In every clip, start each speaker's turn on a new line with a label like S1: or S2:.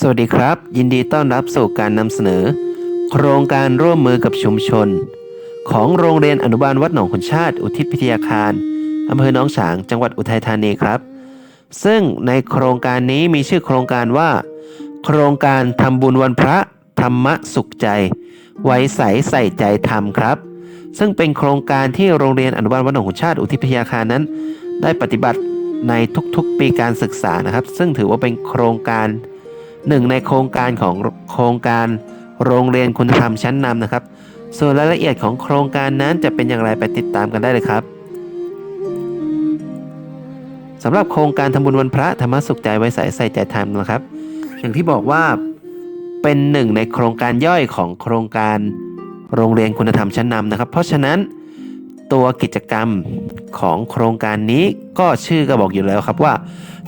S1: สวัสดีครับ ยินดีต้อนรับสู่การนำเสนอ โครงการร่วมมือกับชุมชน ของโรงเรียนอนุบาลวัดหนองขุนชาติ อุทิศพิทยาคารอำเภอหนองฉางจังหวัดอุทัยธานีครับ ซึ่งในโครงการนี้มีชื่อโครงการว่า โครงการทำบุญวันพระธรรมสุขใจ ไว้ใสใส่ใจธรรมครับ ซึ่งเป็นโครงการที่โรงเรียนอนุบาลวัดหนองขุนชาติ อุทิศพิทยาคารนั้น ได้ปฏิบัติในทุกๆปีการศึกษานะครับ ซึ่งถือว่าเป็นโครงการ หนึ่งในโครงการของโครงการโรงเรียนคุณธรรมชั้นนำนะครับ ส่วนรายละเอียดของโครงการนั้นจะเป็นอย่างไรไปติดตามกันได้เลยครับสำหรับโครงการทำบุญวันพระธรรมสุขใจไว้ใส่ใส่ใจธรรมนะครับ อย่างที่บอกว่าเป็นหนึ่งในโครงการย่อยของโครงการโรงเรียนคุณธรรมชั้นนำนะครับ เพราะฉะนั้นตัวกิจกรรมของโครงการนี้ก็ชื่อก็บอกอยู่แล้วครับว่า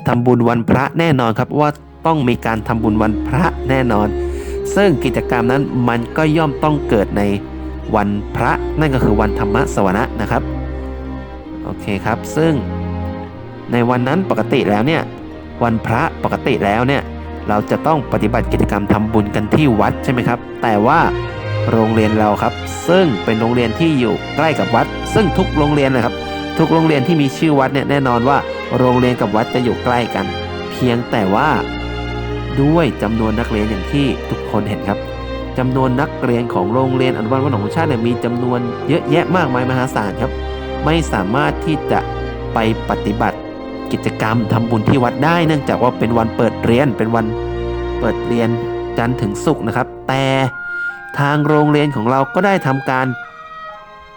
S1: ทำบุญวันพระแน่นอนครับว่า ต้องมีการทำบุญวันพระแน่นอน ซึ่งกิจกรรมนั้นมันก็ย่อมต้องเกิดในวันพระนั่นก็คือวันธรรมสวนะนะครับโอเคครับซึ่งในวันนั้นปกติแล้วเนี่ยวันพระปกติแล้วเนี่ยเราจะต้องปฏิบัติกิจกรรมทำบุญกันที่วัดใช่ไหมครับ แต่ว่าโรงเรียนเราครับ ซึ่งเป็นโรงเรียนที่อยู่ใกล้กับวัด ซึ่งทุกโรงเรียนนะครับ ทุกโรงเรียนที่มีชื่อวัดเนี่ยแน่นอนว่า โรงเรียนกับวัดจะอยู่ใกล้กัน เพียงแต่ว่า ด้วยจำนวนนักเรียนอย่างที่ทุกคนเห็นครับจำนวนนักเรียนของโรงเรียนอนุบาลวัดหนองชาติเนี่ยมีจำนวนเยอะแยะมากมายมหาศาลครับ ไม่สามารถที่จะไปปฏิบัติกิจกรรมทำบุญที่วัดได้ เนื่องจากว่าเป็นวันเปิดเรียนเป็นวันเปิดเรียนจันทร์ถึงศุกร์นะครับ แต่ทางโรงเรียนของเราก็ได้ทำการ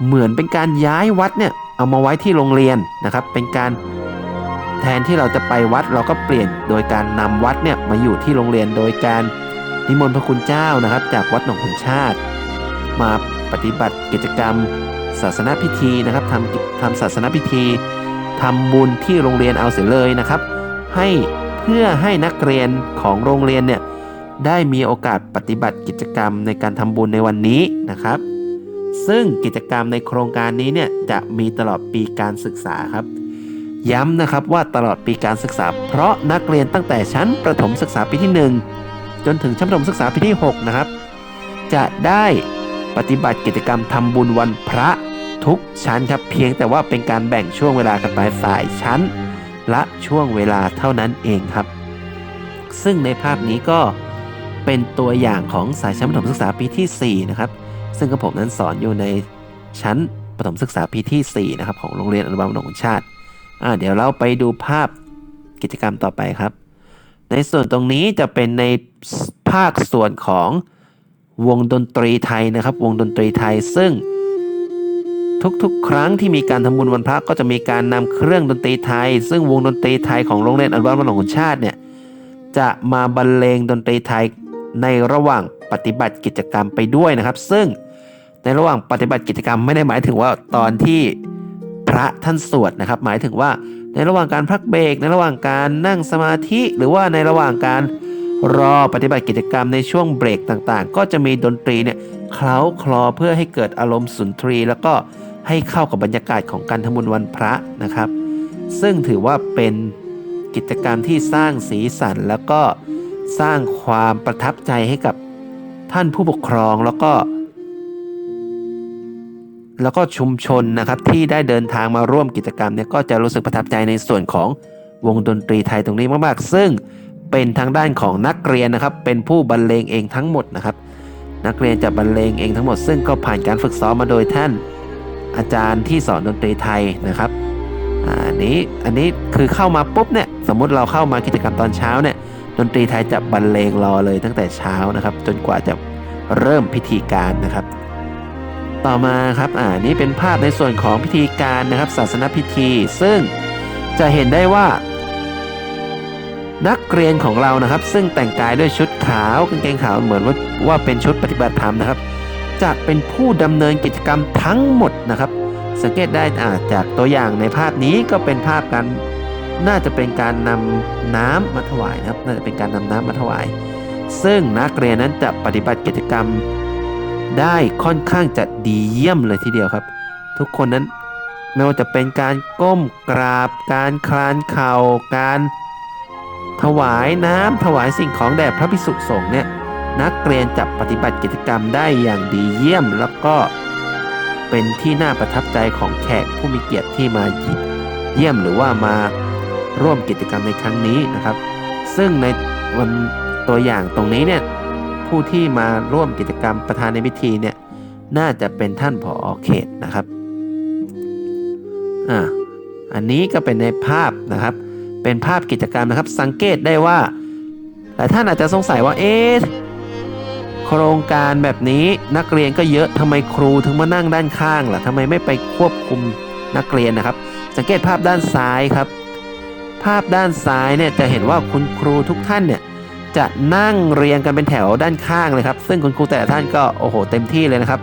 S1: เหมือนเป็นการย้ายวัดเนี่ยเอามาไว้ที่โรงเรียนนะครับ เป็นการ แทนที่เราจะไปวัดเราก็เปลี่ยนโดยการนำวัดเนี่ยมาอยู่ที่โรงเรียนโดยการนิมนต์พระคุณเจ้านะครับ จากวัดหนองขุนชาติ มาปฏิบัติกิจกรรม ศาสนาพิธีนะครับทำทำศาสนาพิธีทำบุญที่โรงเรียนเอาเสียเลยนะครับ ให้เพื่อให้นักเรียนของโรงเรียนเนี่ยได้มีโอกาสปฏิบัติกิจกรรมในการทำบุญในวันนี้นะครับ ซึ่งกิจกรรมในโครงการนี้เนี่ยจะมีตลอดปีการศึกษาครับ ย้ำนะครับว่าตลอดปีการศึกษา เพราะนักเรียนตั้งแต่ชั้นประถมศึกษาปีที่ 1 จนถึงชั้นประถมศึกษาปีที่ 6 นะครับ จะได้ปฏิบัติกิจกรรมทำบุญวันพระทุกชั้นครับเพียงแต่ว่าเป็นการแบ่งช่วงเวลากันไปฝ่ายชั้น ละช่วงเวลาเท่านั้นเองครับ ซึ่งในภาพนี้ก็เป็นตัวอย่างของสายชั้นประถมศึกษาปีที่ 4 นะครับ ซึ่งกระผมนั้นสอนอยู่ในชั้นประถมศึกษาปีที่ 4 นะครับ ของโรงเรียนอนุบาลหนองชาติ เดี๋ยวเราไปดูภาพกิจกรรมต่อไปครับ ในส่วนตรงนี้จะเป็นในภาคส่วนของวงดนตรีไทยนะครับ วงดนตรีไทยซึ่งทุกๆ ครั้งที่มีการทำบุญวันพระก็จะมีการนำเครื่องดนตรีไทย ซึ่งวงดนตรีไทยของโรงเรียนอนุบาลวัดหนองขุนชาติเนี่ยจะมาบรรเลงดนตรีไทยในระหว่างปฏิบัติกิจกรรมไปด้วยนะครับ ซึ่งในระหว่างปฏิบัติกิจกรรมไม่ได้หมายถึงว่าตอนที่ พระท่านสวดนะครับ หมายถึงว่าในระหว่างการพักเบรกในระหว่างการนั่งสมาธิหรือว่าในระหว่างการรอปฏิบัติกิจกรรมในช่วงเบรกต่างๆ ก็จะมีดนตรีเนี่ยเคล้าคลอเพื่อให้เกิดอารมณ์สุนทรี แล้วก็ให้เข้ากับบรรยากาศของการทำบุญวันพระนะครับ ซึ่งถือว่าเป็นกิจกรรมที่สร้างสีสัน แล้วก็สร้างความประทับใจให้กับท่านผู้ปกครองแล้วก็ แล้วก็ชุมชนนะครับที่ได้เดินทางมาร่วมกิจกรรมเนี่ยก็จะรู้สึกประทับใจในส่วนของวงดนตรีไทยตรงนี้มากๆ ซึ่งเป็นทางด้านของนักเรียนนะครับ เป็นผู้บรรเลงเองทั้งหมดนะครับ นักเรียนจะบรรเลงเองทั้งหมด ซึ่งก็ผ่านการฝึกซ้อมมาโดยท่านอาจารย์ที่สอนดนตรีไทยนะครับอันนี้อันนี้คือเข้ามาปุ๊บเนี่ยสมมุติเราเข้ามากิจกรรมตอนเช้าเนี่ยดนตรีไทยจะบรรเลงรอเลยตั้งแต่เช้านะครับ จนกว่าจะเริ่มพิธีการนะครับ ต่อมาครับอ่านี้เป็นภาพในส่วนของพิธีการนะครับ ศาสนพิธี ซึ่งจะเห็นได้ว่า นักเรียนของเรานะครับ ซึ่งแต่งกายด้วยชุดขาวกางเกงขาวเหมือนว่าว่าเป็นชุดปฏิบัติธรรมนะครับ จะเป็นผู้ดำเนินกิจกรรมทั้งหมดนะครับ สังเกตได้อ่าจากตัวอย่างในภาพนี้ก็เป็นภาพการน่าจะเป็นการนำน้ำมาถวายนะครับ น่าจะเป็นการนำน้ำมาถวาย ซึ่งนักเรียนนั้นจะปฏิบัติกิจกรรม ได้ค่อนข้างจะดีเยี่ยมเลยทีเดียวครับ ทุกคนนั้นไม่ว่าจะเป็นการก้มกราบ การคลานเข่าการถวายน้ำถวายสิ่งของแด่พระภิกษุสงฆ์เนี่ยนักเรียนจะปฏิบัติกิจกรรมได้อย่างดีเยี่ยม แล้วก็เป็นที่น่าประทับใจของแขกผู้มีเกียรติที่มาเยี่ยมหรือว่ามาร่วมกิจกรรมในครั้งนี้นะครับ ซึ่งในวันตัวอย่างตรงนี้เนี่ย ผู้ที่มาร่วมกิจกรรมประธานในพิธีเนี่ยน่าจะเป็นท่านผอเขตนะครับอ่าอันนี้ก็เป็นในภาพนะครับ เป็นภาพกิจกรรมนะครับ สังเกตได้ว่าหลายท่านอาจจะสงสัยว่าเอ๊ะโครงการแบบนี้นักเรียนก็เยอะทำไมครูถึงมานั่งด้านข้างล่ะทำไมไม่ไปควบคุมนักเรียนนะครับ สังเกตภาพด้านซ้ายครับ ภาพด้านซ้ายเนี่ยจะเห็นว่าคุณครูทุกท่านเนี่ย จะนั่งเรียงกันเป็นแถวด้านข้างเลยครับ ซึ่งคุณครูแต่ละท่านก็โอ้โหเต็มที่เลยนะครับ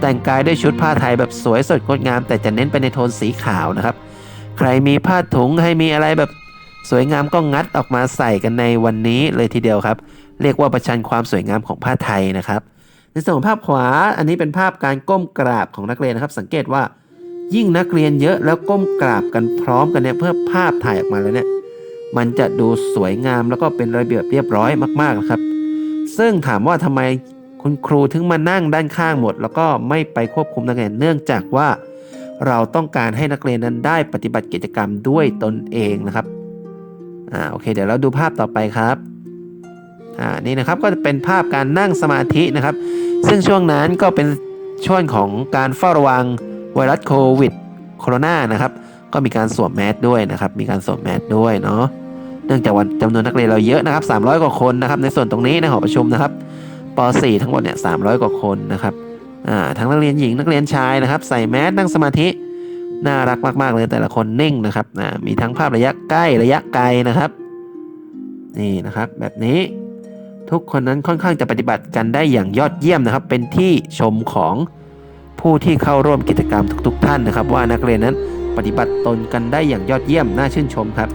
S1: แต่งกายด้วยชุดผ้าไทยแบบสวยสดงดงาม แต่จะเน้นไปในโทนสีขาวนะครับ ใครมีผ้าถุงให้มีอะไรแบบสวยงามก็งัดออกมาใส่กันในวันนี้เลยทีเดียวครับ เรียกว่าประชันความสวยงามของผ้าไทยนะครับ ในส่วนภาพขวาอันนี้เป็นภาพการก้มกราบของนักเรียนนะครับ สังเกตว่ายิ่งนักเรียนเยอะแล้วก้มกราบกันพร้อมกันเนี่ยเพื่อภาพถ่ายออกมาแล้วเนี่ย มันจะดูสวยงามแล้วก็เป็นระเบียบเรียบร้อยมากๆนะครับ ซึ่งถามว่าทำไมคุณครูถึงมานั่งด้านข้างหมด แล้วก็ไม่ไปควบคุมนักเรียนเนื่องจากว่า เราต้องการให้นักเรียนนั้นได้ปฏิบัติกิจกรรมด้วยตนเองนะครับอ่าโอเค เดี๋ยวเราดูภาพต่อไปครับอ่านี่นะครับก็จะเป็นภาพการนั่งสมาธินะครับ ซึ่งช่วงนั้นก็เป็นช่วงของการเฝ้าระวังไวรัสโควิดโคโรนานะครับ ก็มีการสวมแมสด้วยนะครับ มีการสวมแมสด้วยเนาะ เนื่องจากวันจำนวนนักเรียนเราเยอะนะครับ 300 กว่าคนนะครับ ในส่วนตรงนี้ในหอประชุมนะครับป .4 ทั้งหมดเนี่ย300 กว่าคนนะครับอ่าทั้งนักเรียนหญิงนักเรียนชายนะครับ ใส่แมสนั่งสมาธิน่ารักมากๆเลยแต่ละคนนิ่งนะครับอ่ามีทั้งภาพระยะใกล้ระยะไกลนะครับ นี่นะครับ แบบนี้ทุกคนนั้นค่อนข้างจะปฏิบัติกันได้อย่างยอดเยี่ยมนะครับ เป็นที่ชมของผู้ที่เข้าร่วมกิจกรรมทุก ๆ ท่านนะครับ ว่านักเรียนนั้นปฏิบัติตนกันได้อย่างยอดเยี่ยมน่าชื่นชมครับ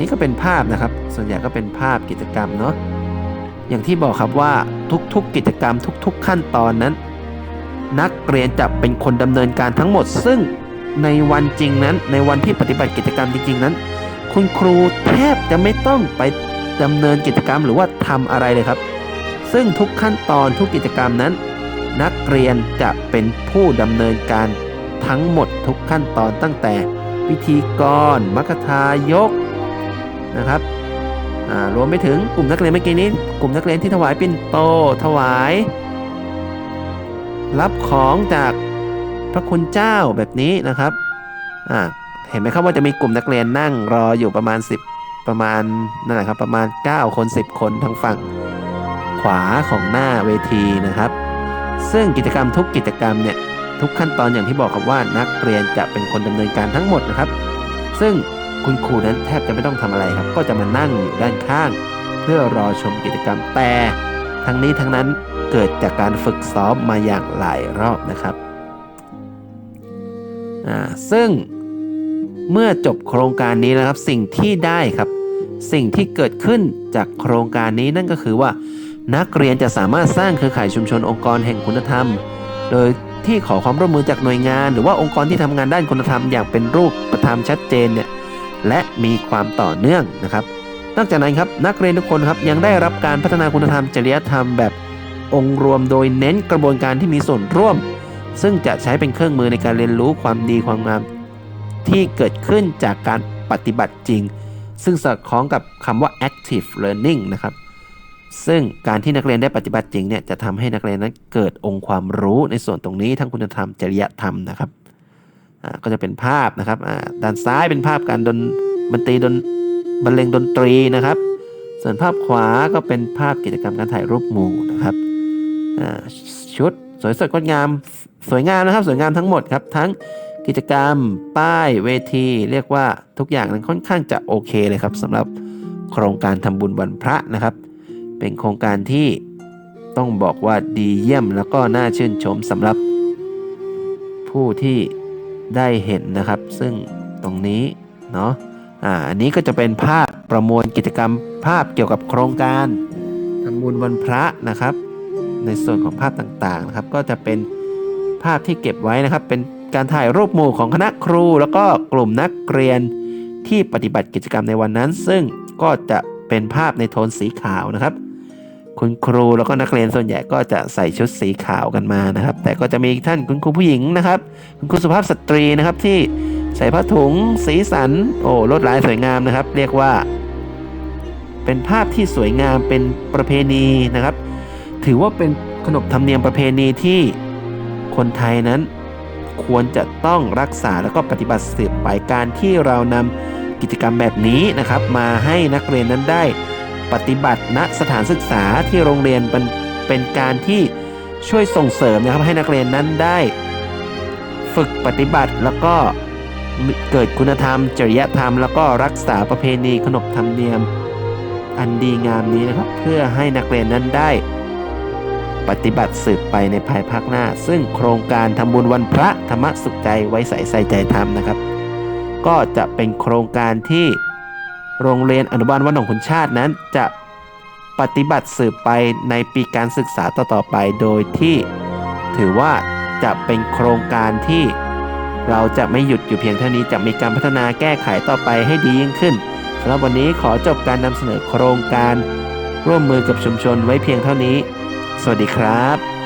S1: นี่ก็เป็นภาพนะครับ ส่วนใหญ่ก็เป็นภาพกิจกรรมเนาะอย่างที่บอกครับว่าทุกๆกิจกรรมทุก ๆ ขั้นตอนนั้น นักเรียนจะเป็นคนดำเนินการทั้งหมด ซึ่งในวันจริงนั้น ในวันที่ปฏิบัติกิจกรรมจริง ๆ นั้น คุณครูแทบจะไม่ต้องไปดำเนินกิจกรรมหรือว่าทำอะไรเลยครับ ซึ่งทุกขั้นตอนทุกกิจกรรมนั้น นักเรียนจะเป็นผู้ดำเนินการทั้งหมดทุกขั้นตอนตั้งแต่พิธีกรมัคคทายก นะครับรวมไปถึงกลุ่มนักเรียนเมื่อกี้นี้ กลุ่มนักเรียนที่ถวายปิ่นโตถวาย รับของจากพระคุณเจ้าแบบนี้นะครับเห็นไหมครับว่าจะมีกลุ่มนักเรียนนั่งรออยู่ประมาณ 10 ประมาณนั่นแหละครับประมาณ 9 คน 10 คนทางฝั่งขวาของหน้าเวทีนะครับ ซึ่งกิจกรรมทุกกิจกรรมเนี่ยทุกขั้นตอนอย่างที่บอกครับว่านักเรียนจะเป็นคนดำเนินการทั้งหมดนะครับ ซึ่ง คุณครูนั้นแทบจะไม่ต้องทำอะไรครับ ก็จะมานั่งอยู่ด้านข้าง เพื่อรอชมกิจกรรมแต่ทั้งนี้ทั้งนั้นเกิดจากการฝึกซ้อมมาอย่างหลายรอบนะครับอ่าซึ่งเมื่อจบโครงการนี้นะครับสิ่งที่ได้ครับ สิ่งที่เกิดขึ้นจากโครงการนี้นั่นก็คือว่า นักเรียนจะสามารถสร้างเครือข่ายชุมชนองค์กรแห่งคุณธรรม โดยที่ขอความร่วมมือจากหน่วยงาน หรือว่าองค์กรที่ทำงานด้านคุณธรรมอย่างเป็นรูปธรรมชัดเจนเนี่ย และมีความต่อเนื่องนะครับ นอกจากนั้นครับนักเรียนทุกคนครับยังได้รับการพัฒนาคุณธรรมจริยธรรมแบบองค์รวมโดยเน้นกระบวนการที่มีส่วนร่วม ซึ่งจะใช้เป็นเครื่องมือในการเรียนรู้ความดีความงาม ที่เกิดขึ้นจากการปฏิบัติจริง ซึ่งสอดคล้องกับคำว่า active learning นะครับซึ่งการที่นักเรียนได้ปฏิบัติจริงเนี่ยจะทำให้นักเรียนนั้นเกิดองค์ความรู้ในส่วนตรงนี้ทั้งคุณธรรมจริยธรรมนะครับ ก็จะเป็นภาพนะครับด้านซ้ายเป็นภาพการดนบันตรีดนบรรเลงดนตรีนะครับ ส่วนภาพขวาก็เป็นภาพกิจกรรมการถ่ายรูปหมู่นะครับชุดสวยสดงดงามสวยงามนะครับ สวยงามทั้งหมดครับ ทั้งกิจกรรมป้ายเวที เรียกว่าทุกอย่างนั้นค่อนข้างจะโอเคเลยครับสำหรับโครงการทำบุญวันพระนะครับ เป็นโครงการที่ต้องบอกว่าดีเยี่ยมแล้วก็น่าชื่นชมสำหรับผู้ที่ ได้เห็นนะครับ ซึ่งตรงนี้เนาะอ่าอันนี้ก็จะเป็นภาพประมวลกิจกรรมภาพเกี่ยวกับโครงการทำบุญวันพระนะครับ ในส่วนของภาพต่างๆนะครับ ก็จะเป็นภาพที่เก็บไว้นะครับ เป็นการถ่ายรูปหมู่ของคณะครู แล้วก็กลุ่มนักเรียนที่ปฏิบัติกิจกรรมในวันนั้น ซึ่งก็จะเป็นภาพในโทนสีขาวนะครับ คุณครูแล้วก็นักเรียนส่วนใหญ่ก็จะใส่ชุดสีขาวกันมานะครับ แต่ก็จะมีท่านคุณครูผู้หญิงนะครับ คุณครูสุภาพสตรีนะครับที่ใส่ผ้าถุงสีสัน โอ้ลวดลายสวยงามนะครับ เรียกว่า เป็นภาพที่สวยงามเป็นประเพณีนะครับ ถือว่าเป็นขนบธรรมเนียมประเพณีที่คนไทยนั้น ควรจะต้องรักษาแล้วก็ปฏิบัติสืบไปการที่เรานำกิจกรรมแบบนี้นะครับ มาให้นักเรียนนั้นได้ ปฏิบัติณสถานศึกษาที่โรงเรียนเป็นเป็นการที่ช่วยส่งเสริมนะครับให้นักเรียนนั้นได้ ฝึกปฏิบัติแล้วก็เกิดคุณธรรม จริยธรรม แล้วก็รักษาประเพณีขนบธรรมเนียม อันดีงามนี้นะครับ เพื่อให้นักเรียนนั้นได้ ปฏิบัติสืบไปในภายภาคหน้า ซึ่งโครงการทำบุญวันพระธรรมสุขใจไว้ใส่ใส่ใจธรรมนะครับ ก็จะเป็นโครงการที่ โรงเรียนอนุบาลวัดหนองขุนชาตินั้นจะปฏิบัติสืบไปในปีการศึกษาต่อๆไปโดยที่ถือว่าจะเป็นโครงการที่เราจะไม่หยุดอยู่เพียงเท่านี้จะมีการพัฒนาแก้ไขต่อไปให้ดียิ่งขึ้นสำหรับวันนี้ขอจบการนำเสนอโครงการ ร่วมมือกับชุมชนไว้เพียงเท่านี้ สวัสดีครับ